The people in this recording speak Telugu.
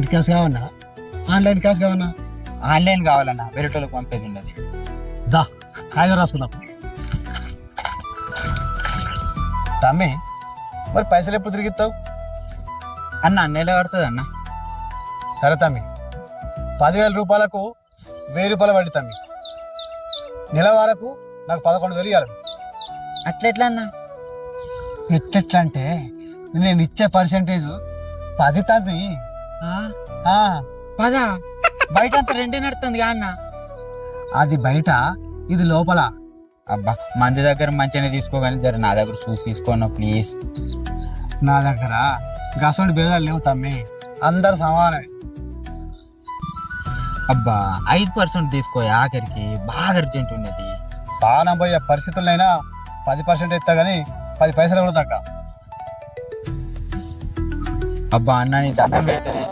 పాయింట్ క్యాష్ కావన్నా ఆన్లైన్ క్యాష్ కావన్నా ఆన్లైన్ కావాలన్నా వేరేటోళ్ళకి పంపేది ఉండదు. దా కాగితం రాసుకుందాం. తమ్మి మరి పైసలు ఎప్పుడు తిరిగిస్తావు? అన్న నెల పడుతుంది అన్న. సరే తమ్మి. పదివేల రూపాయలకు వెయ్యి రూపాయలు పడి తమ్మి. నెల వరకు నాకు పదకొండు వేలు ఇవ్వాలి అట్లెట్లా అన్న ఎట్లెట్లా అంటే నేను ఇచ్చే పర్సంటేజ్ పది తమ్మి. పదా. బయట అంతా రెండే నడుతుంది అన్న. అది బయట ఇది లోపల. అబ్బా మంది దగ్గర మంచిగానే తీసుకోగానే జర నా దగ్గర చూసి తీసుకోను ప్లీజ్. నా దగ్గర గసండి భేదాలు లేవు తమ్మి. అందరు సమానమే. అబ్బా ఐదు పర్సెంట్ తీసుకో ఆఖరికి బాగా అర్జెంట్ ఉన్నది. బాగా పోయే పరిస్థితులైనా పది పర్సెంట్ ఇస్తా కానీ పది పైసలు కూడా తగ్గ. అబ్బా అన్న నీ దండం పెడతానే